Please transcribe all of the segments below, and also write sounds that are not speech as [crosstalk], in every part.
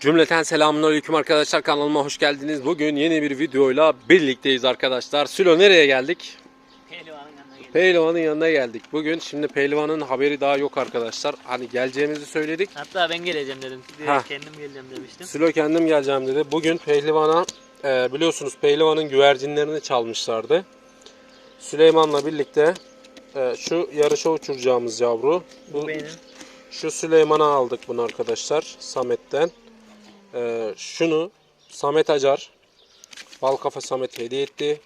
Cümleten selamünaleyküm arkadaşlar kanalıma hoş geldiniz. Bugün yeni bir videoyla birlikteyiz arkadaşlar. Sülo nereye geldik? Pehlivanın yanına geldim. Pehlivanın yanına geldik. Bugün şimdi Pehlivan'ın haberi daha yok arkadaşlar. Hani geleceğimizi söyledik. Hatta ben geleceğim dedim. Ha. kendim geleceğim demiştim. Sülo kendim geleceğim dedi. Bugün Pehlivan'a e, biliyorsunuz Pehlivan'ın güvercinlerini çalmışlardı. Süleyman'la birlikte e, şu yarışa uçuracağımız yavru. Bu benim. Şu Süleyman'a aldık bunu arkadaşlar Samet'ten. Ee, şunu Samet Acar Bal Kafa Samet hediye etti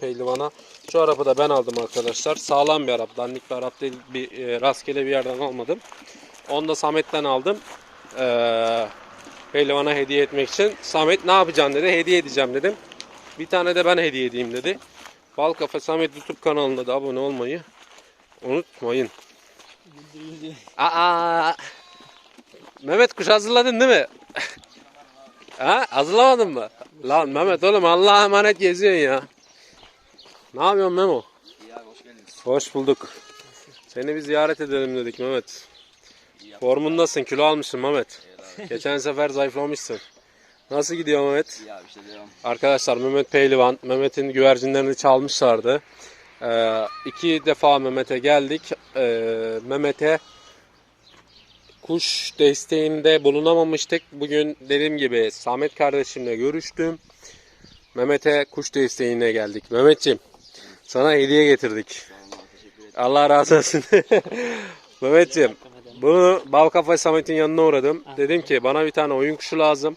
Pehlivan'a. Şu arabı da ben aldım arkadaşlar. Sağlam bir Arap. Dandik bir Arap değil. Bir, e, rastgele bir yerden almadım. Onu da Samet'ten aldım. Ee, Pehlivan'a hediye etmek için. Samet ne yapacaksın dedi. Hediye edeceğim dedim. Bir tane de ben hediye edeyim dedi. Bal Kafa Samet YouTube kanalına da abone olmayı unutmayın. Aa! Mehmet kuş hazırladın değil mi? Ha? Hazırlamadın mı? Lan Mehmet oğlum Allah'a emanet geziyorsun ya. Ne yapıyorsun Memo? hoş geldiniz. Hoş bulduk. Seni bir ziyaret edelim dedik Mehmet. Formundasın, kilo almışsın Mehmet. [laughs] Geçen sefer zayıflamışsın. Nasıl gidiyor Mehmet? İyi abi işte devam. Arkadaşlar Mehmet Pehlivan, Mehmet'in güvercinlerini çalmışlardı. Ee, iki defa Mehmet'e geldik. Ee, Mehmet'e kuş desteğinde bulunamamıştık. Bugün dediğim gibi Samet kardeşimle görüştüm. Mehmet'e kuş desteğine geldik. Mehmetciğim sana hediye getirdik. Allah razı olsun. [laughs] Mehmetciğim bunu Balkafa Samet'in yanına uğradım. Dedim ki bana bir tane oyun kuşu lazım.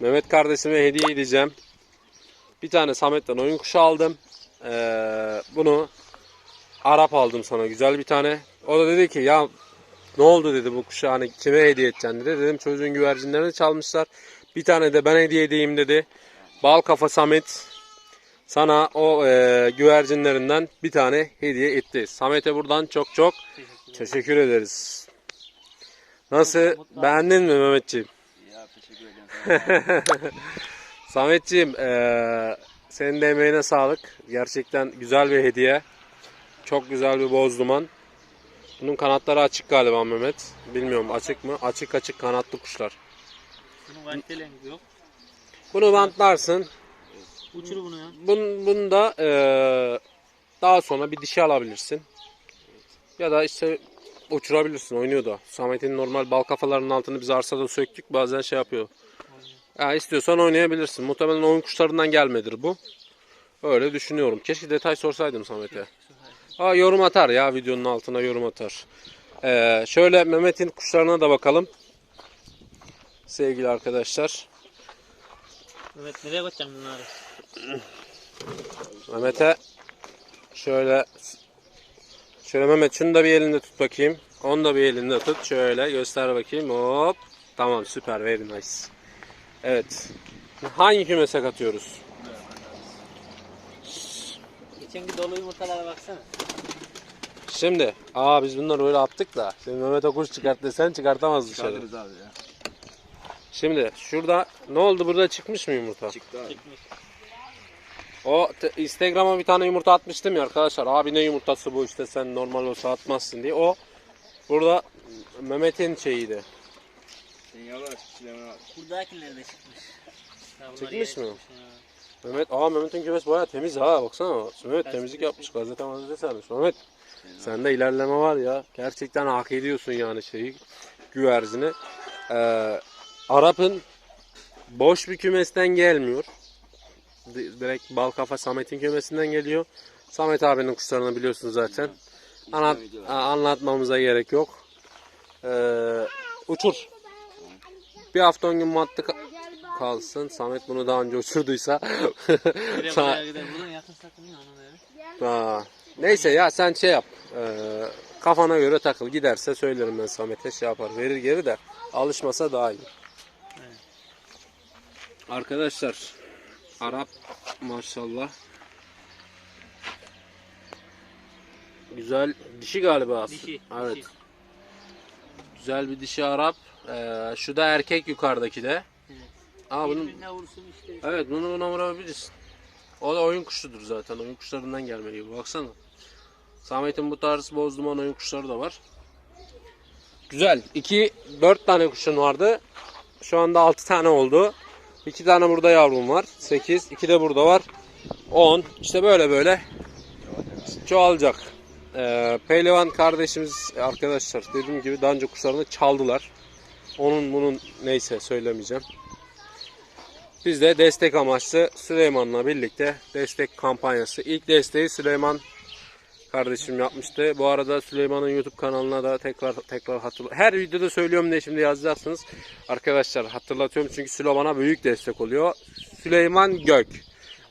Mehmet kardeşime hediye edeceğim. Bir tane Samet'ten oyun kuşu aldım. Ee, bunu Arap aldım sana güzel bir tane. O da dedi ki ya ne oldu dedi bu kuşu hani kime hediye edeceksin dedi. Dedim çocuğun güvercinlerini çalmışlar. Bir tane de ben hediye edeyim dedi. Bal kafa Samet sana o e, güvercinlerinden bir tane hediye etti. Samet'e buradan çok çok teşekkür ederiz. Nasıl? Beğendin mi Mehmetciğim? Teşekkür ederim. [laughs] Sametciğim eee senin de emeğine sağlık. Gerçekten güzel bir hediye. Çok güzel bir boz duman. Bunun kanatları açık galiba Mehmet. Bilmiyorum açık mı? Açık açık kanatlı kuşlar. Bunun kaliteli yok. Bunu bantlarsın. Uçur bunu ya. Bun, bunu da eee, daha sonra bir dişi alabilirsin. Ya da işte uçurabilirsin. Oynuyor da. Samet'in normal bal kafalarının altını biz arsada söktük. Bazen şey yapıyor. Ya istiyorsan oynayabilirsin. Muhtemelen oyun kuşlarından gelmedir bu. Öyle düşünüyorum. Keşke detay sorsaydım Samet'e. Aa, yorum atar ya videonun altına yorum atar. Ee, şöyle Mehmet'in kuşlarına da bakalım. Sevgili arkadaşlar. Mehmet nereye koyacaksın bunları? Mehmet'e şöyle şöyle Mehmet şunu da bir elinde tut bakayım. Onu da bir elinde tut. Şöyle göster bakayım. Hop. Tamam süper. Very nice. Evet. Hangi kümese katıyoruz? Geçenki dolu yumurtalara baksana. Şimdi aa biz bunları böyle attık da şimdi Mehmet'e kuş çıkart desen çıkartamaz dışarı. Çıkardınız abi ya. Şimdi şurada ne oldu burada çıkmış mı yumurta? Çıktı abi. Çıkmış. O te- Instagram'a bir tane yumurta atmıştım ya arkadaşlar. Abi ne yumurtası bu işte sen normal olsa atmazsın diye. O burada Mehmet'in şeyiydi. Açık Süleyman abi. Buradakiler de çıkmış. Ha, bunlar Çıkmış mı? çıkmış. Mehmet, aa Mehmet'in kümesi bayağı temiz ha baksana. Mehmet temizlik yapmış gazete mazete sermiş. Mehmet sende ilerleme var ya. Gerçekten hak ediyorsun yani şeyi güvercini. Ee, Arap'ın boş bir kümesten gelmiyor. Di- Direkt Balkafa Samet'in kümesinden geliyor. Samet abinin kuşlarını biliyorsunuz zaten. Anlat, anlatmamıza gerek yok. Ee, uçur. Bir hafta on gün madde ka- kalsın. Samet bunu daha önce uçurduysa. [laughs] Buraya gider. Buradan yakın saklanıyor onu böyle. Ha, Neyse ya sen şey yap. Ee, kafana göre takıl. Giderse söylerim ben Samet'e şey yapar. Verir geri de alışmasa daha iyi. Evet. Arkadaşlar Arap maşallah. Güzel dişi galiba. Dişi. Evet. dişi. Güzel bir dişi Arap. Ee, şu da erkek yukarıdaki de. Evet. Aa bunun işte. Evet bunu buna vurabilirsin. O da oyun kuşudur zaten. Oyun kuşlarından gelmeli. Baksana. Samet'in bu tarz boz duman oyun kuşları da var. Güzel. 2 4 tane kuşun vardı. şu anda 6 tane oldu. 2 tane burada yavrum var. 8. 2 de burada var. 10. İşte böyle böyle çoğalacak. Ee, Pehlivan kardeşimiz arkadaşlar dediğim gibi daha önce kuşlarını çaldılar. Onun bunun neyse söylemeyeceğim. Biz de destek amaçlı Süleyman'la birlikte destek kampanyası. İlk desteği Süleyman kardeşim yapmıştı. Bu arada Süleyman'ın YouTube kanalına da tekrar tekrar hatırla. Her videoda söylüyorum diye şimdi yazacaksınız. Arkadaşlar hatırlatıyorum çünkü Sülo bana büyük destek oluyor. Süleyman Gök.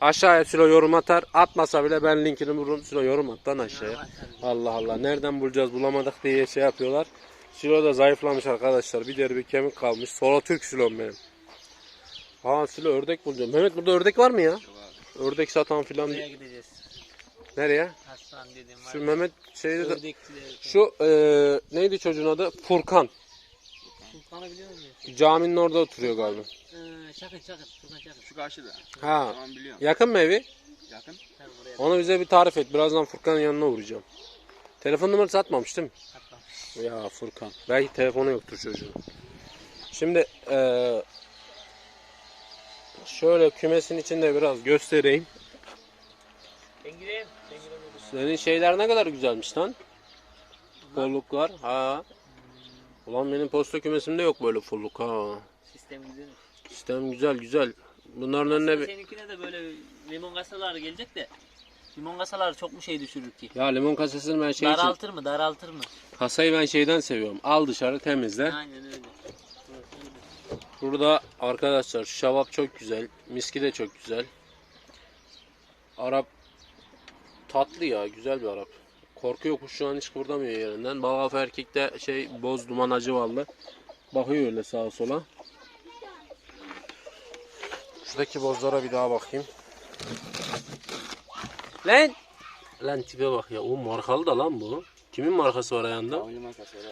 Aşağıya Sülo yorum atar. Atmasa bile ben linkini vururum. Sülo yorum at lan aşağıya. Allah Allah. Nereden bulacağız bulamadık diye şey yapıyorlar. Sülo da zayıflamış arkadaşlar. Bir deri bir kemik kalmış. Sola Türk Sülo'm benim. Ha Sülo ördek bulacağım. Mehmet burada ördek var mı ya? Ördek satan filan. Buraya gideceğiz. Nereye? Hastan dedim var. Şu Mehmet şeyde de... Şu e, neydi çocuğun adı? Furkan. Furkan'ı biliyor musun? Caminin orada oturuyor galiba. Ee, şakır şakır. Furkan şakır. Şu karşıda. Ha. Tamam biliyorum. Yakın mı evi? Yakın. Sen buraya Onu bize bir tarif et. Birazdan Furkan'ın yanına uğrayacağım. Telefon numarası atmamış değil mi? atla. Ya Furkan. Belki telefonu yoktur çocuğun. Şimdi eee, şöyle kümesin içinde biraz göstereyim. Ben gireyim. Senin şeyler ne kadar güzelmiş lan. Kolluklar. Ha. Ulan benim posta kümesimde yok böyle fulluk ha. Sistem güzel. Sistem güzel güzel. Bunların önüne bir... Seninkine de böyle limon kasaları gelecek de. Limon kasaları çok mu şey düşürür ki? Ya limon kasasını ben şey için... daraltır mı? Daraltır mı? Kasayı ben şeyden seviyorum. Al dışarı temizle. Aynen öyle. Burada arkadaşlar şu şavap çok güzel. Miski de çok güzel. Arap tatlı ya. Güzel bir Arap. Korkuyor kuş şu an hiç kıpırdamıyor yerinden. Balgaf erkekte şey boz duman acı vallı. Bakıyor öyle sağa sola. Şuradaki bozlara bir daha bakayım. Lan! Lan tipe bak ya. O markalı da lan bu. Kimin markası var ayağında?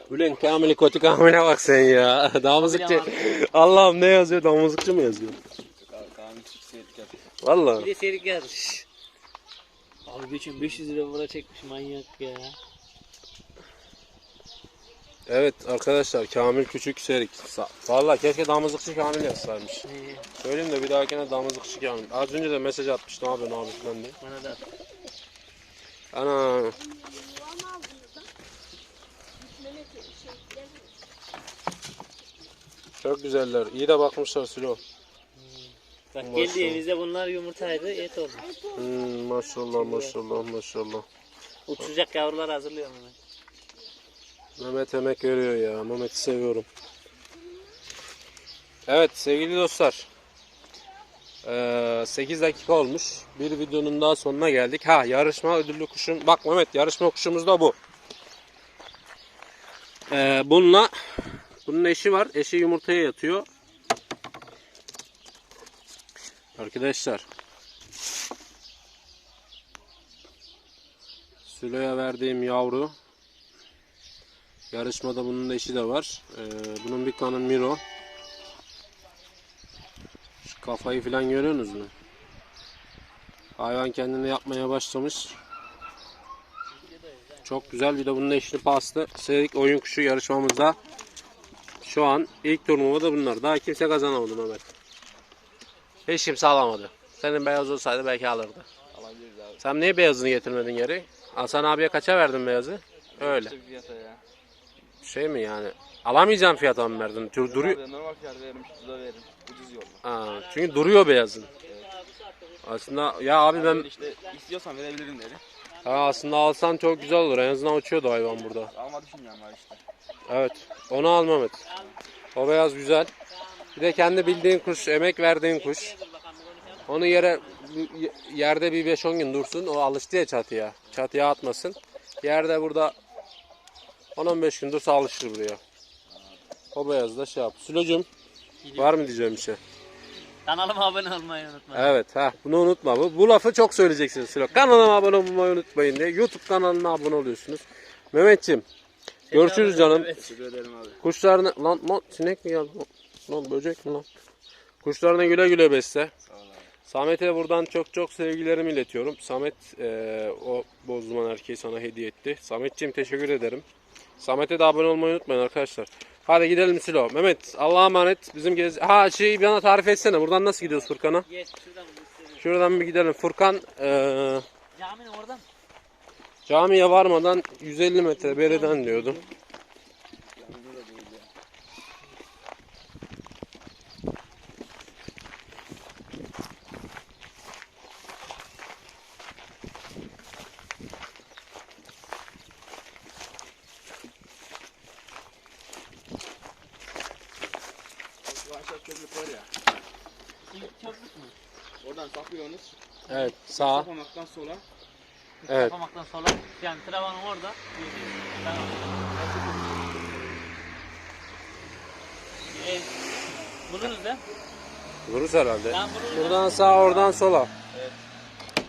Ulan Kamil'i kötü Kamil'e bak sen ya. [laughs] Damızlıkçı. Allah'ım ne yazıyor? Damızlıkçı mı yazıyor? Ka- Kaan küçük seyirlik yapıyor. Valla. Bir de serik yazmış. Abi geçen 500 lira para çekmiş manyak ya. Evet arkadaşlar Kamil Küçük Serik. Sa- Valla keşke damızlıkçı Kamil yazsaymış. Ee, Söyleyeyim de bir dahakine damızlıkçı Kamil. Az önce de mesaj atmış ne yapıyorsun abi falan diye. bana da Ana. Çok güzeller. İyi de bakmışlar Sülo. Bak Maşallah. geldiğimizde bunlar yumurtaydı et oldu. Hmm, maşallah maşallah maşallah. Uçacak yavrular hazırlıyorum hemen. Mehmet emek veriyor ya. Mehmet'i seviyorum. Evet sevgili dostlar. Ee, 8 dakika olmuş. Bir videonun daha sonuna geldik. Ha yarışma ödüllü kuşum. Bak Mehmet yarışma kuşumuz da bu. Ee, bununla bunun eşi var. Eşi yumurtaya yatıyor. Arkadaşlar. Sülo'ya verdiğim yavru. Yarışmada bunun da eşi de var. Ee, bunun bir kanı Miro. Şu kafayı falan görüyorsunuz mu? Hayvan kendini yapmaya başlamış. Çok güzel bir de bunun eşli paslı. Serik oyun kuşu yarışmamızda. Şu an ilk turnuva da bunlar. Daha kimse kazanamadı Mehmet. Hiç kimse alamadı. Senin beyaz olsaydı belki alırdı. Alabiliriz abi. Sen niye beyazını getirmedin geri? Hasan abiye kaça verdin beyazı? Öyle. Fiyata ya. Şey mi yani? Alamayacağım fiyata mı verdin? Dur, duruyor. Abi, Normal fiyat veririm, ucuza veririm. Ucuz yolla. Ha, çünkü duruyor beyazın. Aslında ya abi Ben işte istiyorsan verebilirim dedi. ha, aslında alsan çok güzel olur. En azından uçuyordu hayvan burada. Alma düşünmüyorum abi işte. Evet. Onu al Mehmet. O beyaz güzel. Bir de kendi bildiğin kuş, emek verdiğin kuş. Onu yere yerde bir 5-10 gün dursun. O alıştı ya çatıya. Çatıya atmasın. Yerde burada 10-15 gün dursa alışır buraya. O beyaz da şey yap. Sülocum var mı diyeceğim bir şey? Kanalıma abone olmayı unutma. Evet ha bunu unutma. Bu, bu lafı çok söyleyeceksiniz Sülo. Kanalıma abone olmayı unutmayın diye. YouTube kanalına abone oluyorsunuz. Mehmetçim görüşürüz canım. Teşekkür ederim abi. Kuşlarını lan lan sinek mi geldi? Lan böcek mi lan? Kuşlarına güle güle besle. Samet'e buradan çok çok sevgilerimi iletiyorum. Samet eee, o bozduman erkeği sana hediye etti. Sametciğim teşekkür ederim. Samet'e de abone olmayı unutmayın arkadaşlar. Hadi gidelim Sülo. Mehmet Allah'a emanet. Bizim gez... Ha şeyi bana tarif etsene. Buradan nasıl gidiyoruz Furkan'a? Şuradan. Şuradan bir gidelim. Furkan eee Caminin oradan. camiye varmadan 150 metre beriden diyordu. Şu aşağı köprük var ya. İlk köprük mü? Oradan saplıyorsunuz. Evet sağ. Sapamaktan sola. Evet. Kapamaktan sonra. Yani travanın orada. Tamam. Ee, buluruz da. Vururuz herhalde. Ben buluruz. Buradan sağ oradan sola.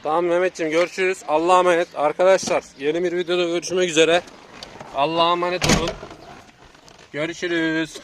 Tamam Mehmetciğim görüşürüz. Allah'a emanet. Arkadaşlar yeni bir videoda görüşmek üzere. Allah'a emanet olun. Görüşürüz.